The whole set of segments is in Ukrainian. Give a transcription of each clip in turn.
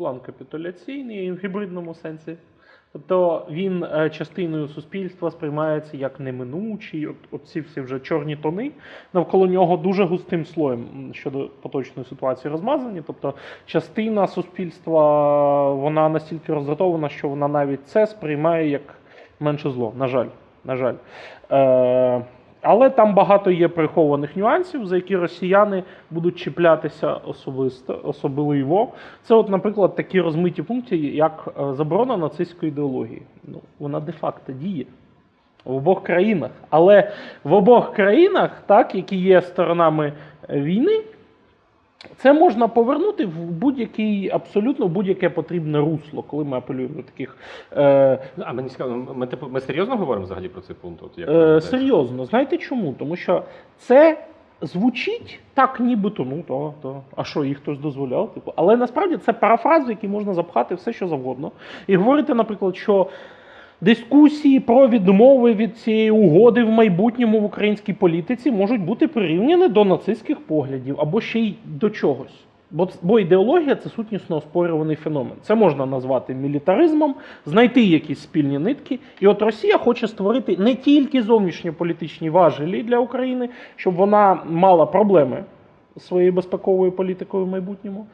план капітуляційний в гібридному сенсі. Тобто він е, частиною суспільства сприймається як неминучий. От, от ці всі вже чорні тони навколо нього дуже густим слоєм щодо поточної ситуації розмазані. Тобто частина суспільства вона настільки роздратована, що вона навіть це сприймає як менше зло. На жаль. На жаль. Е, але там багато є прихованих нюансів, за які росіяни будуть чіплятися особисто, особливо. Це, от, наприклад, такі розмиті пункти, як е, заборона нацистської ідеології. Ну, вона де-факто діє в обох країнах. Але в обох країнах, так, які є сторонами війни, це можна повернути в будь-який, абсолютно будь-яке потрібне русло, коли ми апелюємо до таких е, А мені цікаво, ми, типу, ми серйозно говоримо взагалі про цей пункт? От, як Е, серйозно, знаєте чому? Тому що це звучить так, нібито, ну то, то. А що, їх хтось дозволяв? Типу. Але насправді це парафраз, в який можна запхати все, що завгодно. І говорити, наприклад, що дискусії про відмови від цієї угоди в майбутньому в українській політиці можуть бути прирівняні до нацистських поглядів або ще й до чогось. Бо, бо ідеологія це сутнісно оспорюваний феномен. Це можна назвати мілітаризмом, знайти якісь спільні нитки. І от Росія хоче створити не тільки зовнішньополітичні важелі для України, щоб вона мала проблеми своєю безпековою політикою в майбутньому,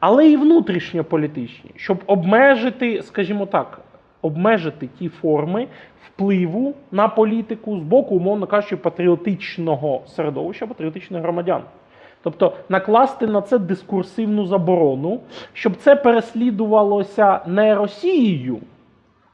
але і внутрішньополітичні, щоб обмежити, скажімо так, обмежити ті форми впливу на політику з боку, умовно кажучи, патріотичного середовища, патріотичних громадян. Тобто накласти на це дискурсивну заборону, щоб це переслідувалося не Росією,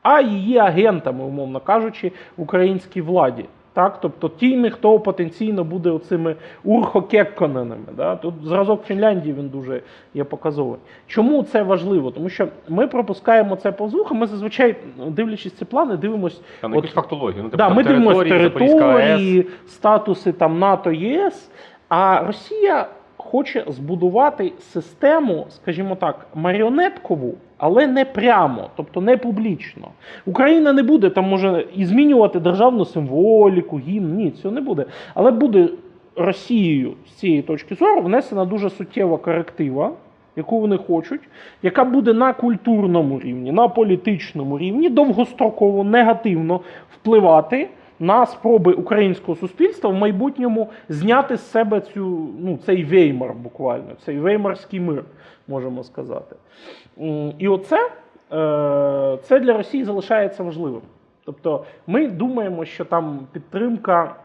а її агентами, умовно кажучи, в українській владі. Так, тобто тими, хто потенційно буде оцими урхокекконенами. Да? Тут зразок Фінляндії він дуже є показовий. Чому це важливо? Тому що ми пропускаємо це повз вуха, Ми зазвичай, дивлячись ці плани, дивимось Та, ну, якусь фактологію. Ну, типу, Да, там ми дивимося території, статуси там НАТО, ЄС. А Росія хоче збудувати систему, скажімо так, маріонеткову, але не прямо, тобто не публічно. Україна не буде там може і змінювати державну символіку, гімн. Ні, цього не буде. Але буде Росією з цієї точки зору внесена дуже суттєва коректива. Яку вони хочуть, яка буде на культурному рівні, на політичному рівні довгостроково негативно впливати на спроби українського суспільства в майбутньому зняти з себе цю, ну, цей веймар буквально, цей веймарський мир, можемо сказати. І оце е, це для Росії залишається важливим. Тобто ми думаємо, що там підтримка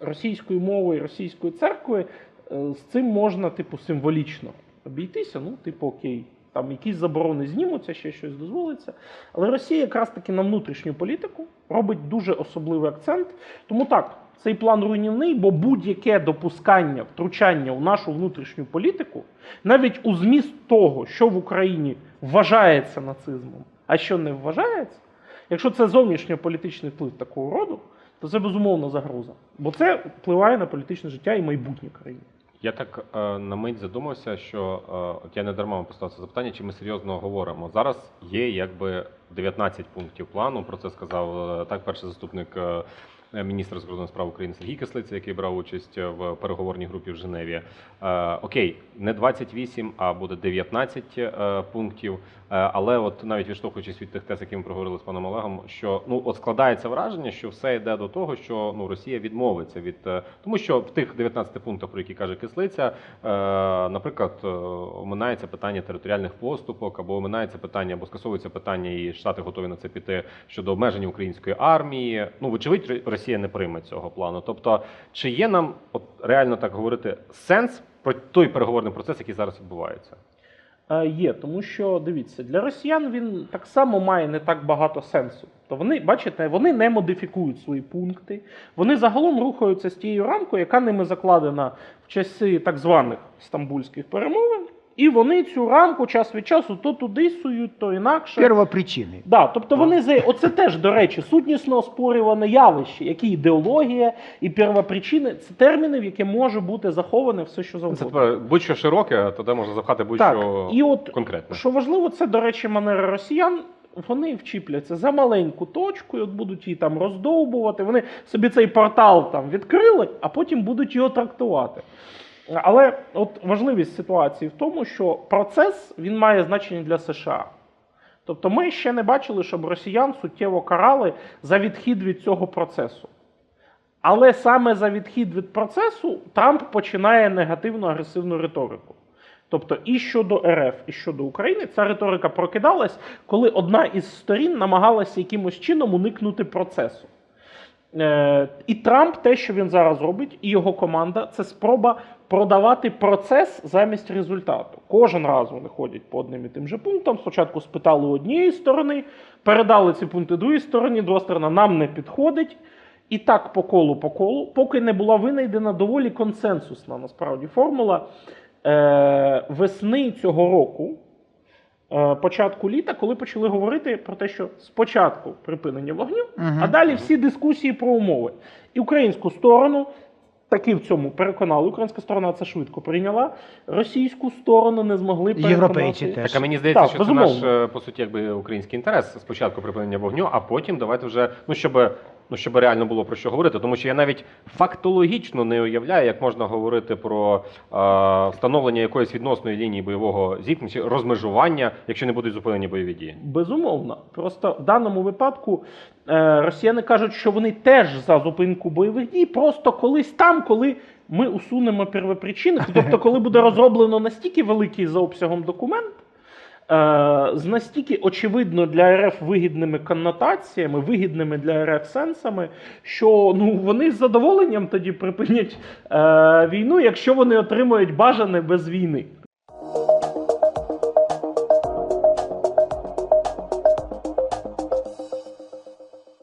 російської мови і російської церкви е, з цим можна, типу, символічно обійтися. Ну, типу, окей, там якісь заборони знімуться, ще щось дозволиться. Але Росія якраз таки на внутрішню політику робить дуже особливий акцент. Тому так, цей план руйнівний, бо будь-яке допускання, втручання у нашу внутрішню політику, навіть у зміст того, що в Україні вважається нацизмом, а що не вважається, якщо це зовнішньополітичний вплив такого роду, то це безумовно загроза. Бо це впливає на політичне життя і майбутнє країни. Я так е, на мить задумався, що е, от я не дарма вам поставив це запитання, чи ми серйозно говоримо. Зараз є якби 19 пунктів плану. Про це сказав е, так перший заступник міністра закордонних справ України Сергій Кислиця, який брав участь в переговорній групі в Женеві. Е, окей, не 28, а буде 19 е, пунктів. Е, але от навіть відштовхуючись від тих тез, які ми проговорили з паном Олегом, що ну от складається враження, що все йде до того, що ну Росія відмовиться від е, тому, що в тих 19 пунктах, про які каже Кислиця, е, наприклад, е, оминається питання територіальних поступок, або оминається питання, або скасовується питання, і Штати готові на це піти щодо обмеження української армії. Ну, вочевидь, Р- Росія не прийме цього плану. Тобто, чи є нам от реально так говорити сенс про той переговорний процес, який зараз відбувається? Е, Є, тому що дивіться, для росіян він так само має не так багато сенсу. То вони, бачите, вони не модифікують свої пункти. Вони загалом рухаються з тією рамкою, яка ними закладена в часи так званих стамбульських перемовин. І вони цю рамку час від часу то туди сують, то інакше. Первопричины. Да, тобто вони за оце теж, до речі, сутнісно оспорюване явище, які ідеологія і первопричини це терміни, в які може бути заховане все, що Це завгодно. тепер будь-що широке, туди можна запхати будь-що Так, і от конкретне. що важливо, це, до речі, манера росіян. Вони вчіпляться за маленьку точку, і от будуть її там роздовбувати. Вони собі цей портал там відкрили, а потім будуть його трактувати. Але от важливість ситуації в тому, що процес він має значення для США. Тобто ми ще не бачили, щоб росіян суттєво карали за відхід від цього процесу. Але саме за відхід від процесу Трамп починає негативну агресивну риторику. Тобто і щодо РФ, і щодо України ця риторика прокидалась, коли одна із сторін намагалася якимось чином уникнути процесу. Е, і Трамп, те, що він зараз робить, і його команда, це спроба продавати процес замість результату. Кожен раз вони ходять по одним і тим же пунктам. Спочатку спитали однієї сторони, передали ці пункти другій стороні, друга сторона нам не підходить. І так по колу по колу, поки не була винайдена доволі консенсусна насправді формула е, весни цього року, початку літа, коли почали говорити про те, що спочатку припинення вогню, Мгм. а далі всі дискусії про умови. І українську сторону таки в цьому переконали. Українська сторона це швидко прийняла. Російську сторону не змогли переконати. Європейці теж. Так, а мені здається, Так, що безумовно. це наш е, по суті якби український інтерес. Спочатку припинення вогню, а потім давайте вже ну щоб. Ну, щоб реально було про що говорити, тому що я навіть фактологічно не уявляю, як можна говорити про е, встановлення якоїсь відносної лінії бойового зіткнення розмежування, якщо не будуть зупинені бойові дії. Безумовно. Просто в даному випадку е, росіяни кажуть, що вони теж за зупинку бойових дій, просто колись там, коли ми усунемо первопричини, тобто, коли буде розроблено настільки великий за обсягом документ. Е, З настільки очевидно для РФ вигідними коннотаціями, вигідними для РФ сенсами, що ну вони з задоволенням тоді припинять е, війну, якщо вони отримують бажане без війни.